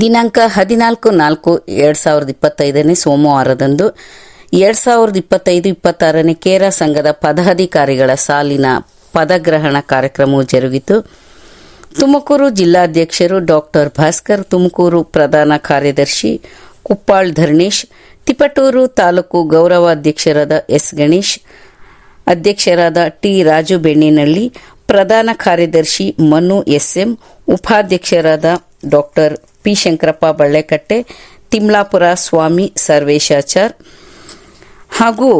ದಿನಾಂಕ ಹದಿನಾಲ್ಕು ನಾಲ್ಕು ಎರಡು ಸಾವಿರದ ಇಪ್ಪತ್ತೈದನೇ ಸೋಮವಾರದಂದು ಎರಡು ಸಾವಿರದ ಇಪ್ಪತ್ತೈದು ಇಪ್ಪತ್ತಾರನೇ ಕೇರ ಸಂಘದ ಪದಾಧಿಕಾರಿಗಳ ಸಾಲಿನ ಪದಗ್ರಹಣ ಕಾರ್ಯಕ್ರಮವು ಜರುಗಿತು. ತುಮಕೂರು ಜಿಲ್ಲಾಧ್ಯಕ್ಷರು ಡಾಕ್ಟರ್ ಭಾಸ್ಕರ್, ತುಮಕೂರು ಪ್ರಧಾನ ಕಾರ್ಯದರ್ಶಿ ಕುಪ್ಪಾಳ್ ಧರ್ಣೇಶ್, ತಿಪಟೂರು ತಾಲೂಕು ಗೌರವಾಧ್ಯಕ್ಷರಾದ ಎಸ್ ಗಣೇಶ್, ಅಧ್ಯಕ್ಷರಾದ ಟಿ ರಾಜು ಬೆಣ್ಣಿನಳ್ಳಿ, ಪ್ರಧಾನ ಕಾರ್ಯದರ್ಶಿ ಮನು ಎಸ್ಎಂ, ಉಪಾಧ್ಯಕ್ಷರಾದ ಡಾಕ್ಟರ್ ಪಿ ಶಂಕರಪ್ಪ ಬಳ್ಳೆಕಟ್ಟೆ, ತಿಮ್ಲಾಪುರ ಸ್ವಾಮಿ ಸರ್ವೇಶಾಚಾರ್ ಹಾಗೂ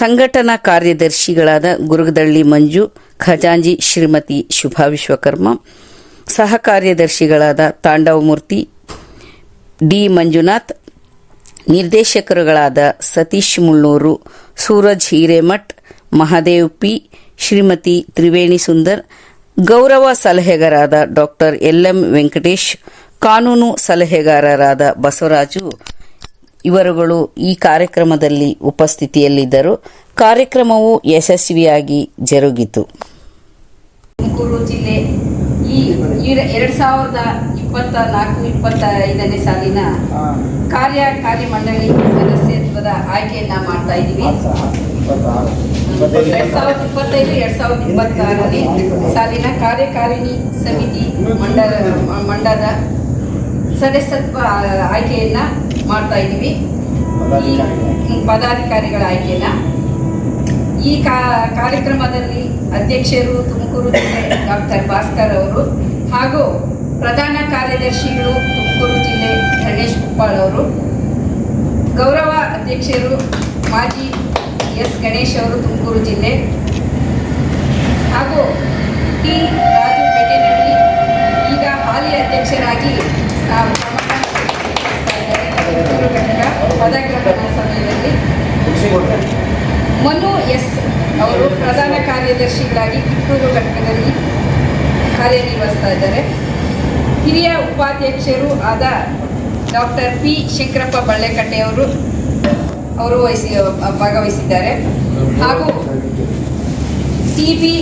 ಸಂಘಟನಾ ಕಾರ್ಯದರ್ಶಿಗಳಾದ ಗುರುಗದಳ್ಳಿ ಮಂಜು, ಖಜಾಂಜಿ ಶ್ರೀಮತಿ ಶುಭಾ ವಿಶ್ವಕರ್ಮ, ಸಹ ಕಾರ್ಯದರ್ಶಿಗಳಾದ ತಾಂಡವಮೂರ್ತಿ ಡಿ ಮಂಜುನಾಥ್, ನಿರ್ದೇಶಕರುಗಳಾದ ಸತೀಶ್ ಮುಳ್ಳೂರು ಸೂರಜ್ ಹಿರೇಮಠ್, ಮಹಾದೇವ್ ಪಿ, ಶ್ರೀಮತಿ ತ್ರಿವೇಣಿ ಸುಂದರ್, ಗೌರವ ಸಲಹೆಗಾರಾದ ಡಾಕ್ಟರ್ ಎಲ್ ಎಂ ವೆಂಕಟೇಶ್ ಕಾನೂನು ಸಲಹೆಗಾರರಾದ ಬಸವರಾಜು ಇವರುಗಳು ಈ ಕಾರ್ಯಕ್ರಮದಲ್ಲಿ ಉಪಸ್ಥಿತಿಯಲ್ಲಿದ್ದರು. ಕಾರ್ಯಕ್ರಮವು ಯಶಸ್ವಿಯಾಗಿ ಜರುಗಿತು. ತುಮಕೂರು ಜಿಲ್ಲೆ ಈ ಎರಡು ಸಾವಿರದ ಇಪ್ಪತ್ತ ನಾಲ್ಕು, ಇಪ್ಪತ್ತ ಐದನೇ ಸಾಲಿನ ಕಾರ್ಯಕಾರಿ ಮಂಡಳಿ ಸದಸ್ಯತ್ವದ ಆಯ್ಕೆಯನ್ನ ಮಾಡ್ತಾ ಇದ್ದೀವಿ. ಎರಡ್ ಸಾವಿರದ ಇಪ್ಪತ್ತೈದು, ಎರಡ್ ಸಾವಿರದ ಇಪ್ಪತ್ತಾರನೇ ಸಾಲಿನ ಕಾರ್ಯಕಾರಿಣಿ ಸಮಿತಿ ಮಂಡಲ ಮಂಡದ ಸದಸ್ಯತ್ವ ಆಯ್ಕೆಯನ್ನ ಮಾಡ್ತಾ ಇದ್ದೀವಿ. ಪದಾಧಿಕಾರಿಗಳ ಆಯ್ಕೆಯನ್ನ. ಈ ಕಾರ್ಯಕ್ರಮದಲ್ಲಿ ಅಧ್ಯಕ್ಷರು, ತುಮಕೂರು ಜಿಲ್ಲೆ ಡಾಕ್ಟರ್ ಭಾಸ್ಕರ್ ಅವರು ಹಾಗೂ ಪ್ರಧಾನ ಕಾರ್ಯದರ್ಶಿಗಳು, ತುಮಕೂರು ಜಿಲ್ಲೆ ಗಣೇಶ್ ಕುಪ್ಪಾಳ್ ಅವರು, ಗೌರವ ಅಧ್ಯಕ್ಷರು ಮಾಜಿ ಎಸ್ ಗಣೇಶ್ ಅವರು, ತುಮಕೂರು ಜಿಲ್ಲೆ ಹಾಗೂ ಪದಗ್ರಹಣ ಸಮಯದಲ್ಲಿ. ಮನು ಎಸ್ ಅವರು ಪ್ರಧಾನ ಕಾರ್ಯದರ್ಶಿಗಳಾಗಿ ಕಿತ್ತೂರು ಘಟಕದಲ್ಲಿ ಕಾರ್ಯನಿರ್ವಹಿಸ್ತಾ ಇದ್ದಾರೆ. ಹಿರಿಯ ಉಪಾಧ್ಯಕ್ಷರು ಆದ ಡಾಕ್ಟರ್ ಪಿ. ಶಂಕರಪ್ಪ ಬಳ್ಳೆಕಟ್ಟೆಯವರು ಅವರು ವಹಿಸಿ, ಭಾಗವಹಿಸಿದ್ದಾರೆ. ಹಾಗೂ ಸಿ. ಬಿ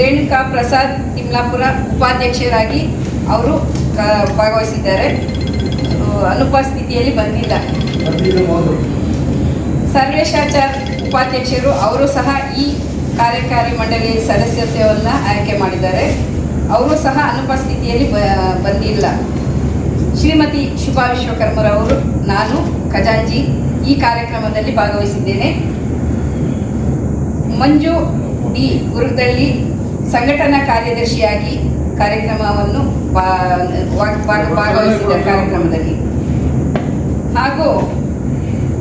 ರೇಣುಕಾ ಪ್ರಸಾದ್ ತಿಮ್ಲಾಪುರ ಉಪಾಧ್ಯಕ್ಷರಾಗಿ ಅವರು ಭಾಗವಹಿಸಿದ್ದಾರೆ. ಅನುಪಸ್ಥಿತಿಯಲ್ಲಿ ಬಂದಿಲ್ಲ. ಸರ್ವೇಶಾಚಾರ್ ಉಪಾಧ್ಯಕ್ಷರು, ಅವರು ಸಹ ಈ ಕಾರ್ಯಕಾರಿ ಮಂಡಳಿ ಸದಸ್ಯತ್ವವನ್ನು ಆಯ್ಕೆ ಮಾಡಿದ್ದಾರೆ. ಅವರು ಸಹ ಅನುಪಸ್ಥಿತಿಯಲ್ಲಿ ಬಂದಿಲ್ಲ. ಶ್ರೀಮತಿ ಶುಭಾ ವಿಶ್ವಕರ್ಮರವರು, ನಾನು ಖಜಾಂಜಿ ಈ ಕಾರ್ಯಕ್ರಮದಲ್ಲಿ ಭಾಗವಹಿಸಿದ್ದೇನೆ. ಮಂಜು ಡಿ ಗುರುದಳ್ಳಿ ಸಂಘಟನಾ ಕಾರ್ಯದರ್ಶಿಯಾಗಿ ಕಾರ್ಯಕ್ರಮವನ್ನು ಬಾ- ವಾ- ಭಾಗ- ಭಾಗವಹಿಸಿದ್ದಾರೆ ಕಾರ್ಯಕ್ರಮದಲ್ಲಿ. ಹಾಗೂ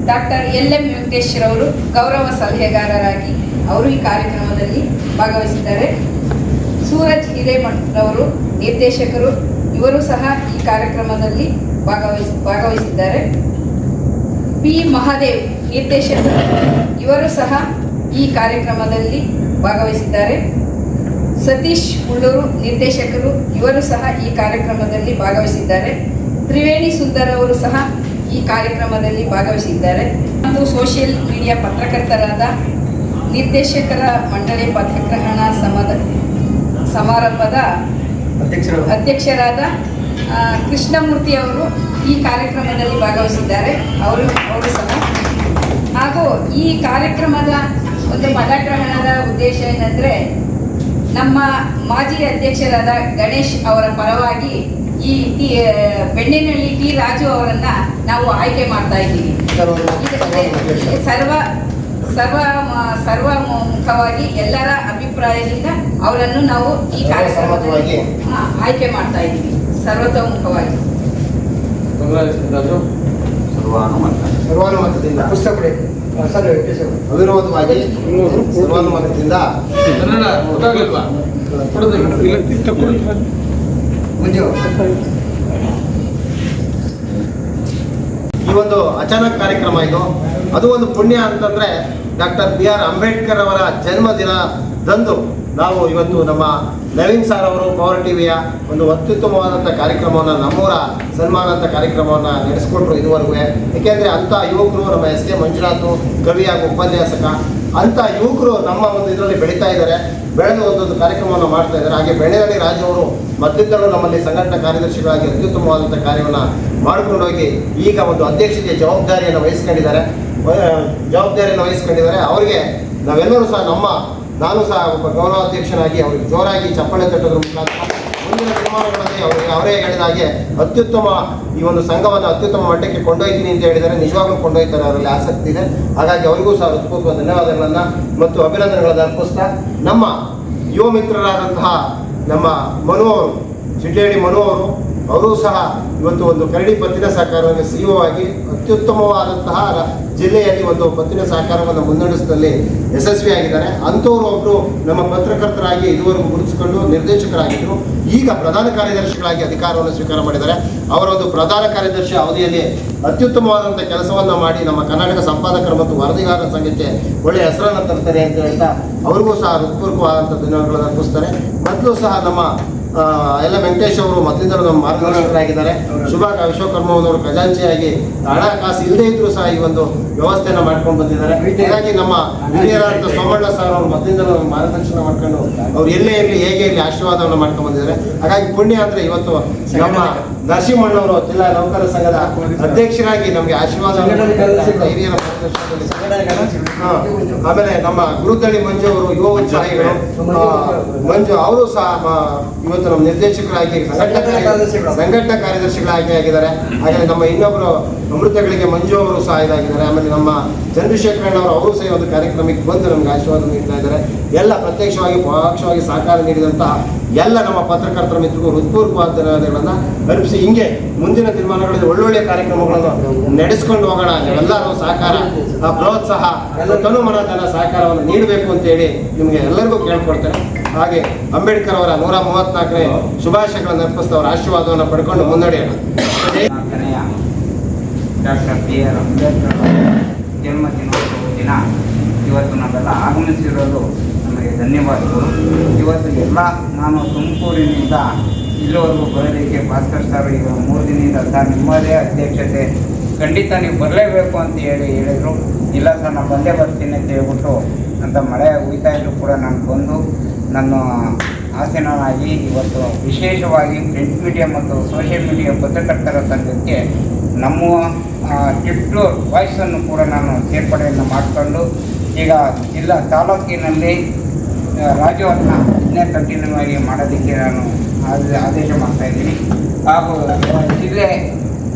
ಡಾಕ್ಟರ್ ಎಲ್ ಎಂ ವೆಂಕಟೇಶ್ವರವರು ಗೌರವ ಸಲಹೆಗಾರರಾಗಿ ಅವರು ಈ ಕಾರ್ಯಕ್ರಮದಲ್ಲಿ ಭಾಗವಹಿಸಿದ್ದಾರೆ. ಸೂರಜ್ ಹಿರೇಮಠರವರು ನಿರ್ದೇಶಕರು, ಇವರು ಸಹ ಈ ಕಾರ್ಯಕ್ರಮದಲ್ಲಿ ಭಾಗವಹಿಸಿ ಭಾಗವಹಿಸಿದ್ದಾರೆ. ಪಿ ಮಹಾದೇವ್ ನಿರ್ದೇಶಕರು, ಇವರು ಸಹ ಈ ಕಾರ್ಯಕ್ರಮದಲ್ಲಿ ಭಾಗವಹಿಸಿದ್ದಾರೆ. ಸತೀಶ್ ಮುಳ್ಳೂರು ನಿರ್ದೇಶಕರು, ಇವರು ಸಹ ಈ ಕಾರ್ಯಕ್ರಮದಲ್ಲಿ ಭಾಗವಹಿಸಿದ್ದಾರೆ. ತ್ರಿವೇಣಿ ಸುಂದರ್ ಅವರು ಸಹ ಈ ಕಾರ್ಯಕ್ರಮದಲ್ಲಿ ಭಾಗವಹಿಸಿದ್ದಾರೆ. ಒಂದು ಸೋಷಿಯಲ್ ಮೀಡಿಯಾ ಪತ್ರಕರ್ತರಾದ ನಿರ್ದೇಶಕರ ಮಂಡಳಿ ಪದಗ್ರಹಣ ಸಮದ ಸಮಾರಂಭದ ಅಧ್ಯಕ್ಷರು. ಅಧ್ಯಕ್ಷರಾದ ಕೃಷ್ಣಮೂರ್ತಿ ಅವರು ಈ ಕಾರ್ಯಕ್ರಮದಲ್ಲಿ ಭಾಗವಹಿಸಿದ್ದಾರೆ. ಅವರು ಅವರು ಸಹ. ಹಾಗೂ ಈ ಕಾರ್ಯಕ್ರಮದ ಒಂದು ಪದಗ್ರಹಣದ ಉದ್ದೇಶ ಏನಂದರೆ ನಮ್ಮ ಮಾಜಿ ಅಧ್ಯಕ್ಷರಾದ ಗಣೇಶ್ ಅವರ ಪರವಾಗಿ ಈ ಟಿ ಬೆಣ್ಣಿನಹಳ್ಳಿ ಟಿ ರಾಜು ಅವರನ್ನ ನಾವು ಆಯ್ಕೆ ಮಾಡ್ತಾ ಇದ್ದೀವಿ. ಸರ್ವ ಸರ್ವ ಮ- ಸರ್ವ ಮುಖವಾಗಿ ಎಲ್ಲರ ಅಭಿಪ್ರಾಯದಿಂದ ಅವರನ್ನು ನಾವು ಈ ಕಾರ್ಯಕ್ರಮದಲ್ಲಿ ಆಯ್ಕೆ ಮಾಡ್ತಾ ಇದ್ದೀವಿ. ಸರ್ವತೋಮುಖವಾಗಿ. ಸರ್ವಾನುಮತದಿಂದ. ಪುಸ್ತಕ. ಅವಿರೋಧವಾಗಿ ಸರ್ವಾನುಮತದಿಂದ. ಈ ಒಂದು ಅಚಾನಕ್ ಕಾರ್ಯಕ್ರಮ ಇದು. ಅದು ಒಂದು ಪುಣ್ಯ ಅಂತಂದ್ರೆ ಡಾಕ್ಟರ್ ಬಿ ಆರ್ ಅಂಬೇಡ್ಕರ್ ಅವರ ಜನ್ಮದಿನದಂದು ನಾವು ಇವತ್ತು ನಮ್ಮ ನವೀನ್ ಸಾರ್ ಅವರು ಪವರ್ ಟಿವಿಯ ಒಂದು ಅತ್ಯುತ್ತಮವಾದಂಥ ಕಾರ್ಯಕ್ರಮವನ್ನು, ನಮ್ಮೂರ ಸನ್ಮಾನ ಅಂತ ಕಾರ್ಯಕ್ರಮವನ್ನು ನಡೆಸ್ಕೊಟ್ರು ಇದುವರೆಗೂ. ಏಕೆಂದರೆ ಅಂಥ ಯುವಕರು ನಮ್ಮ ಎಸ್ ಕೆ ಮಂಜುನಾಥ್ ಕವಿ ಹಾಗೂ ಉಪನ್ಯಾಸಕ ಅಂತ ಯುವಕರು ನಮ್ಮ ಒಂದು ಇದರಲ್ಲಿ ಬೆಳೀತಾ ಇದ್ದಾರೆ. ಬೆಳೆದು ಒಂದೊಂದು ಕಾರ್ಯಕ್ರಮವನ್ನು ಮಾಡ್ತಾ ಇದ್ದಾರೆ. ಹಾಗೆ ಬೆಳೆಯಲ್ಲಿ ರಾಜವರು ಮತ್ತಿದ್ದರು ನಮ್ಮಲ್ಲಿ ಸಂಘಟನಾ ಕಾರ್ಯದರ್ಶಿಗಳಾಗಿ ಅತ್ಯುತ್ತಮವಾದಂಥ ಕಾರ್ಯವನ್ನು ಮಾಡ್ಕೊಂಡೋಗಿ ಈಗ ಒಂದು ಅಧ್ಯಕ್ಷತೆಯ ಜವಾಬ್ದಾರಿಯನ್ನು ವಹಿಸ್ಕೊಂಡಿದ್ದಾರೆ. ಜವಾಬ್ದಾರಿಯನ್ನು ವಹಿಸ್ಕೊಂಡಿದ್ದಾರೆ. ಅವರಿಗೆ ನಾವೆಲ್ಲರೂ ಸಹ ನಮ್ಮ, ನಾನು ಸಹ ಒಬ್ಬ ಗೌರವಾಧ್ಯಕ್ಷನಾಗಿ ಅವರಿಗೆ ಜೋರಾಗಿ ಚಪ್ಪಾಳೆ ತಟ್ಟೋದ್ರ ಮುಖಾಂತರ ಮುಂದಿನ ಅವರಿಗೆ ಅವರೇ ಹೇಳಿದ ಹಾಗೆ ಅತ್ಯುತ್ತಮ ಈ ಒಂದು ಸಂಘವನ್ನು ಅತ್ಯುತ್ತಮ ಮಟ್ಟಕ್ಕೆ ಕೊಂಡೊಯ್ತೀನಿ ಅಂತ ಹೇಳಿದರೆ ನಿಜವಾಗ್ಲೂ ಕೊಂಡೊಯ್ತಾರೆ ಅವರಲ್ಲಿ ಆಸಕ್ತಿ ಇದೆ. ಹಾಗಾಗಿ ಅವರಿಗೂ ಸಹ ಹೃತ್ಪೂರ್ವ ಧನ್ಯವಾದಗಳನ್ನು ಮತ್ತು ಅಭಿನಂದನೆಗಳನ್ನು ಅರ್ಪಿಸ್ತಾ ನಮ್ಮ ಯುವ ಮಿತ್ರರಾದಂತಹ ನಮ್ಮ ಮನು ಅವರು ಚಿಡ್ಲೇಡಿ ಮನು ಅವರು ಅವರು ಸಹ ಇವತ್ತು ಒಂದು ಕರಡಿ ಪತ್ತಿನ ಸಹಕಾರವನ್ನು ಆಗಿ ಅತ್ಯುತ್ತಮವಾದಂತಹ ಜಿಲ್ಲೆಯಲ್ಲಿ ಒಂದು ಪತ್ತಿನ ಸಹಕಾರವನ್ನು ಮುನ್ನಡೆಸುವಲ್ಲಿ ಯಶಸ್ವಿಯಾಗಿದ್ದಾರೆ. ಅಂಥವ್ರು ಒಬ್ಬರು ನಮ್ಮ ಪತ್ರಕರ್ತರಾಗಿ ಇದುವರೆಗೂ ಗುರುತಿಸಿಕೊಂಡು ನಿರ್ದೇಶಕರಾಗಿದ್ದರು ಈಗ ಪ್ರಧಾನ ಕಾರ್ಯದರ್ಶಿಗಳಾಗಿ ಅಧಿಕಾರವನ್ನು ಸ್ವೀಕಾರ ಮಾಡಿದ್ದಾರೆ. ಅವರ ಒಂದು ಪ್ರಧಾನ ಕಾರ್ಯದರ್ಶಿ ಅವಧಿಯಲ್ಲಿ ಅತ್ಯುತ್ತಮವಾದಂಥ ಕೆಲಸವನ್ನು ಮಾಡಿ ನಮ್ಮ ಕರ್ನಾಟಕ ಸಂಪಾದಕರು ಮತ್ತು ವರದಿಗಾರರ ಸಂಘಕ್ಕೆ ಒಳ್ಳೆಯ ಹೆಸರನ್ನು ತರ್ತಾರೆ ಅಂತ ಹೇಳ್ತಾ, ಅವ್ರಿಗೂ ಸಹ ಹೃತ್ಪೂರ್ವಕವಾದಂಥ ದಿನಗಳನ್ನು ಅರ್ಪಿಸ್ತಾರೆ. ಮೊದಲು ಸಹ ನಮ್ಮ ಎಲ್ಲ ವೆಂಕಟೇಶ್ ಅವರು ಮೊದಲಿಂದಲೂ ನಮ್ಮ ಮಾರ್ಗದರ್ಶಕರಾಗಿದ್ದಾರೆ. ಶುಭಾಕ ವಿಶ್ವಕರ್ಮನವರು ಖಜಾಂಚಿಯಾಗಿ ಹಣ ಕಾಸು ಇಲ್ಲದೇ ಇದ್ರೂ ಸಹ ಈ ಒಂದು ವ್ಯವಸ್ಥೆಯನ್ನು ಮಾಡ್ಕೊಂಡು ಬಂದಿದ್ದಾರೆ. ಹೀಗಾಗಿ ನಮ್ಮ ಹಿರಿಯರಾದ ಸೋಮಣ್ಣ ಸರ್ ಅವರು ಮೊದಲಿಂದಲೂ ಮಾರ್ಗದರ್ಶನ ಮಾಡ್ಕೊಂಡು ಅವ್ರು ಎಲ್ಲೇ ಇರಲಿ ಹೇಗೆ ಇರಲಿ ಆಶೀರ್ವಾದವನ್ನು ಮಾಡ್ಕೊಂಡು ಬಂದಿದ್ದಾರೆ. ಹಾಗಾಗಿ ಪುಣ್ಯ ಅಂದ್ರೆ ಇವತ್ತು ನಮ್ಮ ನರಸಿಂಹಣ್ಣವರು ಜಿಲ್ಲಾ ನೌಕರ ಸಂಘದ ಅಧ್ಯಕ್ಷರಾಗಿ ನಮಗೆ ಆಶೀರ್ವಾದ. ಹಿರಿಯರ. ಆಮೇಲೆ ನಮ್ಮ ಗುರುತಳಿ ಮಂಜು ಅವರು ಯುವ ಉತ್ಸಾಹಿಗಳು ಮಂಜು ಅವರು ಸಹ ಮ- ಇವತ್ತು ನಮ್ಮ ನಿರ್ದೇಶಕರಾಗಿ ಸಂಘಟನಾ ಕಾರ್ಯದರ್ಶಿಗಳು. ಆಯ್ಕೆ ಕಾರ್ಯದರ್ಶಿಗಳಾಗಿ ಆಗಿದ್ದಾರೆ. ಹಾಗೆ ನಮ್ಮ ಇನ್ನೊಬ್ಬರು ಅಮೃತಗಳಿಗೆ ಮಂಜು ಅವರು ಸಹ ಇದಾಗಿದ್ದಾರೆ. ಆಮೇಲೆ ನಮ್ಮ ಚಂದ್ರಶೇಖರಣ್ಣ ಅವರು ಅವರು ಸಹ ಒಂದು ಕಾರ್ಯಕ್ರಮಕ್ಕೆ ಬಂದು ನಮ್ಗೆ ಆಶೀರ್ವಾದ ನೀಡ್ತಾ ಇದ್ದಾರೆ. ಎಲ್ಲ ಪ್ರತ್ಯಕ್ಷವಾಗಿ ಪರೋಕ್ಷವಾಗಿ ಸಹಕಾರ ನೀಡಿದಂತಹ ಎಲ್ಲ ನಮ್ಮ ಪತ್ರಕರ್ತರ ಮಿತ್ರರಿಗೂ ಹೃತ್ಪೂರ್ವಕವಾದ ಧನ್ಯವಾದಗಳನ್ನು ಅರ್ಪಿಸಿ ಹಿಂಗೆ ಮುಂದಿನ ದಿನಮಾನಗಳಲ್ಲಿ ಒಳ್ಳೊಳ್ಳೆ ಕಾರ್ಯಕ್ರಮಗಳನ್ನು ನಡೆಸ್ಕೊಂಡು ಹೋಗೋಣ. ಎಲ್ಲರೂ ಸಹಕಾರ ಪ್ರೋತ್ಸಾಹ ಪ್ರೋತ್ಸಾಹ ತನು ಮನಧನ ಸಹಕಾರವನ್ನು ನೀಡಬೇಕು ಅಂತೇಳಿ ನಿಮಗೆ ಎಲ್ಲರಿಗೂ ಕೇಳ್ಕೊಳ್ತೇನೆ. ಹಾಗೆ ಅಂಬೇಡ್ಕರ್ ಅವರ ನೂರ ಮೂವತ್ನಾಲ್ಕನೇ ಶುಭಾಶಯಗಳನ್ನು ಅರ್ಪಿಸ್ತಾ ಅವರ ಆಶೀರ್ವಾದವನ್ನು ಪಡ್ಕೊಂಡು ಮುನ್ನಡೆಯೋಣ. ಡಾಕ್ಟರ್ ಆರ್ ದಿನ ಇವತ್ತು ನಾವೆಲ್ಲ ಆಗಮಿಸಿರೋದು ನಮಗೆ ಧನ್ಯವಾದಗಳು. ಇವತ್ತು ಎಲ್ಲ ನಾನು ತುಮಕೂರಿನಿಂದ ಇಲ್ಲಿವರೆಗೂ ಬರೋದಕ್ಕೆ ಭಾಸ್ಕರ್ ಸರ್ ಈಗ ಮೂರು ದಿನದಿಂದ ಸರ್ ನಿಮ್ಮದೇ ಅಧ್ಯಕ್ಷತೆ. ಖಂಡಿತ ನೀವು ಬರಲೇಬೇಕು ಅಂತ ಹೇಳಿ ಹೇಳಿದರು. ಇಲ್ಲ ಸರ್, ನಾನು ಬಂದೇ ಬರ್ತೀನಿ ಅಂತ ಹೇಳ್ಬಿಟ್ಟು ಅಂತ ಮಳೆ ಉಯ್ತಾ ಇದ್ರು ಕೂಡ ನಾನು ಬಂದು ನನ್ನ ಆಸೀನನಾಗಿ ಇವತ್ತು ವಿಶೇಷವಾಗಿ ಪ್ರಿಂಟ್ ಮೀಡಿಯಾ ಮತ್ತು ಸೋಷಿಯಲ್ ಮೀಡಿಯಾ ಪತ್ರಕರ್ತರ ಸಂಘಕ್ಕೆ ನಮ್ಮ ಟಿಪ್ಲೂರ್ ವಾಯ್ಸನ್ನು ಕೂಡ ನಾನು ಸೇರ್ಪಡೆಯನ್ನು ಮಾಡಿಕೊಂಡು ಈಗ ಜಿಲ್ಲಾ ತಾಲೂಕಿನಲ್ಲಿ ರಾಜ್ಯವನ್ನು ಇದನ್ನೇ ಕಂಟಿನ್ಯೂ ಮಾಡೋದಕ್ಕೆ ನಾನು ಆದ- ಆದೇಶ ಮಾಡ್ತಾ ಇದ್ದೀನಿ. ಹಾಗೂ ಜಿಲ್ಲೆ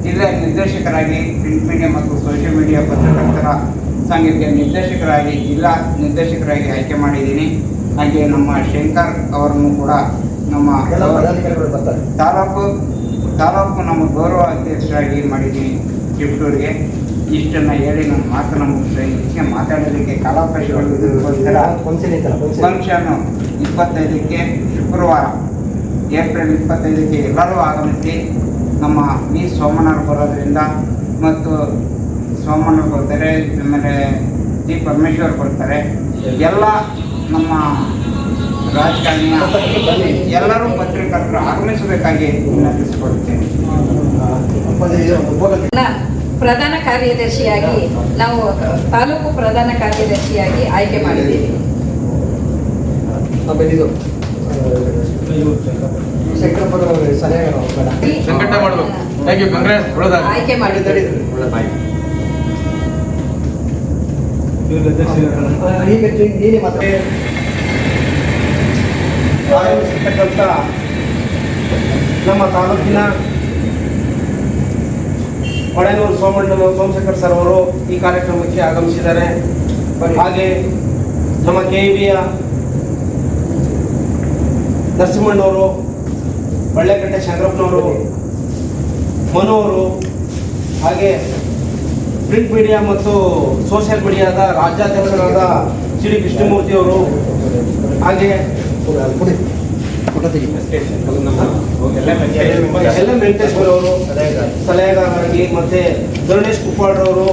ಜಿಲ್ಲೆ ನಿರ್ದೇಶಕರಾಗಿ ಪ್ರಿಂಟ್ ಮೀಡಿಯಾ ಮತ್ತು ಸೋಷಿಯಲ್ ಮೀಡಿಯಾ ಪತ್ರಕರ್ತರ ಸಂಘಕ್ಕೆ ನಿರ್ದೇಶಕರಾಗಿ, ಜಿಲ್ಲಾ ನಿರ್ದೇಶಕರಾಗಿ ಆಯ್ಕೆ ಮಾಡಿದ್ದೀನಿ. ಹಾಗೆ ನಮ್ಮ ಶಂಕರ್ ಅವರನ್ನು ಕೂಡ ನಮ್ಮ ಪದಾಧಿಕಾರಿಗಳು ಬರ್ತಾರೆ. ತಾಲೂಕು ತಾಲೂಕು ನಮ್ಮ ಗೌರವ ಅಧ್ಯಕ್ಷರಾಗಿ ಮಾಡಿದ್ದೀನಿ ಚಿಪ್ಟೂರಿಗೆ ಇಷ್ಟನ್ನು ಹೇಳಿ ನಮ್ಮ ಮಾತನ್ನು ಮುಗಿಸ್ತಾ ಇದಕ್ಕೆ ಮಾತಾಡೋದಕ್ಕೆ ಕಾಲಾವಕಾಶಗಳು ಇದಕ್ಕೋಸ್ಕರ ಫಂಕ್ಷನ್ನು ಇಪ್ಪತ್ತೈದಕ್ಕೆ ಶುಕ್ರವಾರ ಏಪ್ರಿಲ್ ಇಪ್ಪತ್ತೈದಕ್ಕೆ ಎಲ್ಲರೂ ಆಗಮಿಸಿ ನಮ್ಮ ವಿ ಸೋಮಣ್ಣರು ಬರೋದ್ರಿಂದ ಮತ್ತು ಸೋಮಣ್ಣ ಬರ್ತಾರೆ ಆಮೇಲೆ ಜಿ ಪರಮೇಶ್ವರ್ ಬರ್ತಾರೆ. ಎಲ್ಲ ನಮ್ಮ ರಾಜಕಾರಣಿಯ ಎಲ್ಲರೂ ಪತ್ರಿಕರ್ತರು ಆಗಮಿಸಬೇಕಾಗಿ ವಿನಂತಿಸಿಕೊಳ್ಳುತ್ತೇನೆ. ಪ್ರಧಾನ ಕಾರ್ಯದರ್ಶಿಯಾಗಿ ನಾವು ತಾಲೂಕು ಪ್ರಧಾನ ಕಾರ್ಯದರ್ಶಿಯಾಗಿ ಆಯ್ಕೆ ಮಾಡಿದ್ದೀವಿ. ಆಯ್ಕೆ ಇದು ಆಗಮಿಸಿರ್ತಕ್ಕಂಥ ನಮ್ಮ ತಾಲೂಕಿನ ಹೊಳೆನೂರು ಸೋಮಣ್ಣ ಸೋಮಶೇಖರ್ ಸರ್ ಅವರು ಈ ಕಾರ್ಯಕ್ರಮಕ್ಕೆ ಆಗಮಿಸಿದ್ದಾರೆ. ಹಾಗೆ ನಮ್ಮ ಕೆ ಬಿಯ ನರಸಿಂಹಣ್ಣವರು ಬಳ್ಳೆಕಟ್ಟೆ ಶಂಕರಪ್ಪನವರು, ಮನು ಅವರು, ಹಾಗೆ ಪ್ರಿಂಟ್ ಮೀಡಿಯಾ ಮತ್ತು ಸೋಷಿಯಲ್ ಮೀಡಿಯಾದ ರಾಜ್ಯಾಧ್ಯಕ್ಷರಾದ ಶ್ರೀ ಕೃಷ್ಣಮೂರ್ತಿ ಅವರು ಹಾಗೆ ಎಲ್ಲ ವೆಂಕಟೇಶ್ವರ ಅವರು, ಸಲಹೆಗಾರರಾಗಿ ಮತ್ತೆ ಧರಣೇಶ್ ಕುಪ್ಪಾಡ್ರವರು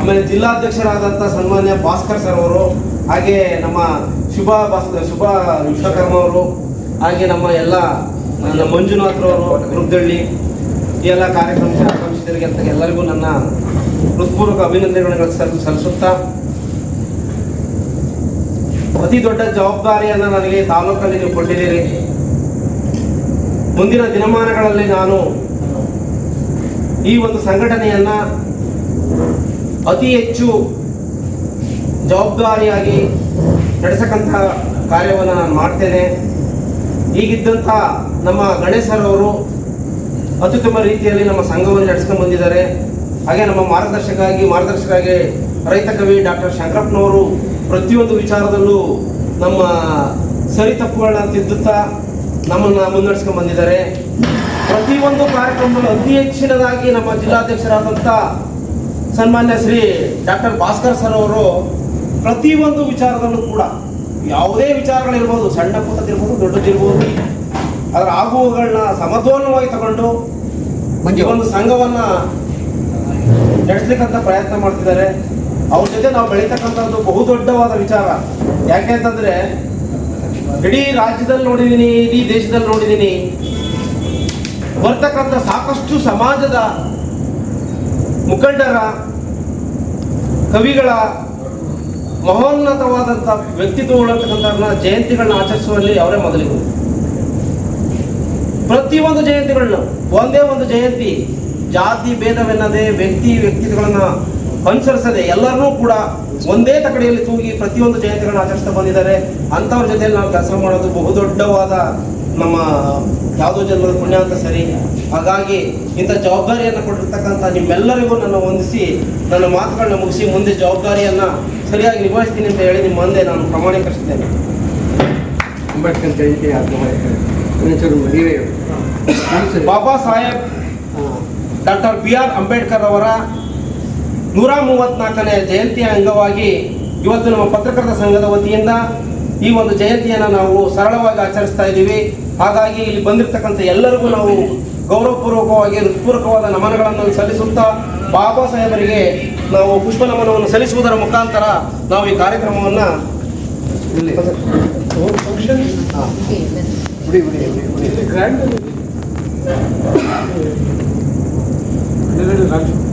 ಆಮೇಲೆ ಜಿಲ್ಲಾಧ್ಯಕ್ಷರಾದಂಥ ಸನ್ಮಾನ್ಯ ಭಾಸ್ಕರ್ ಸರ್ ಅವರು, ಹಾಗೆ ನಮ್ಮ ಶುಭ ಭಾಸ್ಕರ್ ಶುಭ ವಿಶ್ವಕರ್ಮ ಅವರು, ಹಾಗೆ ನಮ್ಮ ಎಲ್ಲ ಮಂಜುನಾಥ್ರವರು ಗುರುದಳ್ಳಿ ಈ ಎಲ್ಲ ಕಾರ್ಯಕ್ರಮ ಆಗಮಿಸಿದರಿಗೆ ಅಂತ ಎಲ್ಲರಿಗೂ ನನ್ನ ಹೃತ್ಪೂರ್ವಕ ಅಭಿನಂದನೆಗಳನ್ನು ಸಲ್ ಸಲ್ಲಿಸುತ್ತಾ ಅತಿ ದೊಡ್ಡ ಜವಾಬ್ದಾರಿಯನ್ನು ನನಗೆ ತಾಲೂಕಲ್ಲಿ ನೀವು ಕೊಟ್ಟಿದ್ದೀರಿ. ಮುಂದಿನ ದಿನಮಾನಗಳಲ್ಲಿ ನಾನು ಈ ಒಂದು ಸಂಘಟನೆಯನ್ನ ಅತಿ ಹೆಚ್ಚು ಜವಾಬ್ದಾರಿಯಾಗಿ ನಡೆಸಕ್ಕಂಥ ಕಾರ್ಯವನ್ನು ನಾನು ಮಾಡ್ತೇನೆ. ಈಗಿದ್ದಂಥ ನಮ್ಮ ಗಣೇಶರವರು ಅತ್ಯುತ್ತಮ ರೀತಿಯಲ್ಲಿ ನಮ್ಮ ಸಂಘವನ್ನು ನಡೆಸ್ಕೊಂಡು ಬಂದಿದ್ದಾರೆ. ಹಾಗೆ ನಮ್ಮ ಮಾರ್ಗದರ್ಶಕರಾಗಿ ಮಾರ್ಗದರ್ಶಕರಾಗಿ ರೈತ ಕವಿ ಡಾಕ್ಟರ್ ಶಂಕರಪ್ಪನವರು ಪ್ರತಿಯೊಂದು ವಿಚಾರದಲ್ಲೂ ನಮ್ಮ ಸರಿ ತಪ್ಪುಗಳನ್ನ ತಿದ್ದುತ್ತಾ ನಮ್ಮನ್ನು ಮುನ್ನಡೆಸ್ಕೊಂಡು ಬಂದಿದ್ದಾರೆ. ಪ್ರತಿಯೊಂದು ಕಾರ್ಯಕ್ರಮದಲ್ಲೂ ಅತಿ ಹೆಚ್ಚಿನದಾಗಿ ನಮ್ಮ ಜಿಲ್ಲಾಧ್ಯಕ್ಷರಾದಂಥ ಸನ್ಮಾನ್ಯ ಶ್ರೀ ಡಾಕ್ಟರ್ ಭಾಸ್ಕರ್ ಸರ್ ಅವರು ಪ್ರತಿಯೊಂದು ವಿಚಾರದಲ್ಲೂ ಕೂಡ ಯಾವುದೇ ವಿಚಾರಗಳಿರ್ಬೋದು ಸಣ್ಣ ಪುಟ್ಟದಿರ್ಬೋದು ದೊಡ್ಡದಿರ್ಬೋದು ಅದರ ಆಗುವುಗಳನ್ನ ಸಮತೋಲನವಾಗಿ ತಗೊಂಡು ಒಂದು ಸಂಘವನ್ನ ನಡೆಸ್ಲಿಕ್ಕಂತ ಪ್ರಯತ್ನ ಮಾಡ್ತಿದ್ದಾರೆ. ಅವ್ರ ಜೊತೆ ನಾವು ಬೆಳೀತಕ್ಕಂಥದ್ದು ಬಹುದೊಡ್ಡವಾದ ವಿಚಾರ. ಯಾಕೆ ಅಂತಂದ್ರೆ, ಇಡೀ ರಾಜ್ಯದಲ್ಲಿ ನೋಡಿದ್ದೀನಿ ಇಡೀ ದೇಶದಲ್ಲಿ ನೋಡಿದ್ದೀನಿ ಬರ್ತಕ್ಕಂಥ ಸಾಕಷ್ಟು ಸಮಾಜದ ಮುಖಂಡರ, ಕವಿಗಳ ಮಹೋನ್ನತವಾದಂಥ ವ್ಯಕ್ತಿತ್ವಗಳಂತಕ್ಕಂಥವ್ರನ್ನ ಜಯಂತಿಗಳನ್ನ ಆಚರಿಸುವಲ್ಲಿ ಅವರೇ ಮೊದಲಿಗೂ ಪ್ರತಿಯೊಂದು ಜಯಂತಿಗಳನ್ನ ಒಂದೇ ಒಂದು ಜಯಂತಿ ಜಾತಿ ಭೇದವೆನ್ನದೆ ವ್ಯಕ್ತಿ ವ್ಯಕ್ತಿತ್ವಗಳನ್ನ ಅನುಸರಿಸದೆ ಎಲ್ಲರನ್ನೂ ಕೂಡ ಒಂದೇ ತಕಡೆಯಲ್ಲಿ ತೂಗಿ ಪ್ರತಿಯೊಂದು ಜಯಂತಿಗಳನ್ನ ಆಚರಿಸ್ತಾ ಬಂದಿದ್ದಾರೆ. ಅಂಥವ್ರ ಜೊತೆಯಲ್ಲಿ ನಾವು ಕೆಲಸ ಮಾಡೋದು ಬಹುದೊಡ್ಡವಾದ ನಮ್ಮ ಯಾವುದೋ ಜನರ ಪುಣ್ಯ ಅಂತ ಸರಿ. ಹಾಗಾಗಿ ಇಂಥ ಜವಾಬ್ದಾರಿಯನ್ನು ಕೊಟ್ಟಿರ್ತಕ್ಕಂಥ ನಿಮ್ಮೆಲ್ಲರಿಗೂ ನನ್ನ ವಂದಿಸಿ ನನ್ನ ಮಾತುಗಳನ್ನ ಮುಗಿಸಿ ಮುಂದೆ ಜವಾಬ್ದಾರಿಯನ್ನು ಸರಿಯಾಗಿ ನಿಭಾಯಿಸ್ತೀನಿ ಅಂತ ಹೇಳಿ ನಿಮ್ಮ ಮುಂದೆ ನಾನು ಪ್ರಮಾಣೀಕರಿಸ್ತೇನೆ Ambedkar Jayanti Baba Saheb. Doctor B R Ambedkar ಅವರ ನೂರ ಮೂವತ್ನಾಲ್ಕನೇ ಜಯಂತಿಯ ಅಂಗವಾಗಿ ಇವತ್ತು ನಮ್ಮ ಪತ್ರಕರ್ತರ ಸಂಘದ ವತಿಯಿಂದ ಈ ಒಂದು ಜಯಂತಿಯನ್ನು ನಾವು ಸರಳವಾಗಿ ಆಚರಿಸ್ತಾ ಇದ್ದೀವಿ. ಹಾಗಾಗಿ ಇಲ್ಲಿ ಬಂದಿರತಕ್ಕಂಥ ಎಲ್ಲರಿಗೂ ನಾವು ಗೌರವಪೂರ್ವಕವಾಗಿ ಹೃತ್ಪೂರ್ವಕವಾದ ನಮನಗಳನ್ನು ಸಲ್ಲಿಸುತ್ತಾ ಬಾಬಾ ಸಾಹೇಬರಿಗೆ ನಾವು ಪುಷ್ಪ ನಮನವನ್ನು ಸಲ್ಲಿಸುವುದರ ಮುಖಾಂತರ ನಾವು ಈ ಕಾರ್ಯಕ್ರಮವನ್ನು ಇಲ್ಲಿ. నిలబడి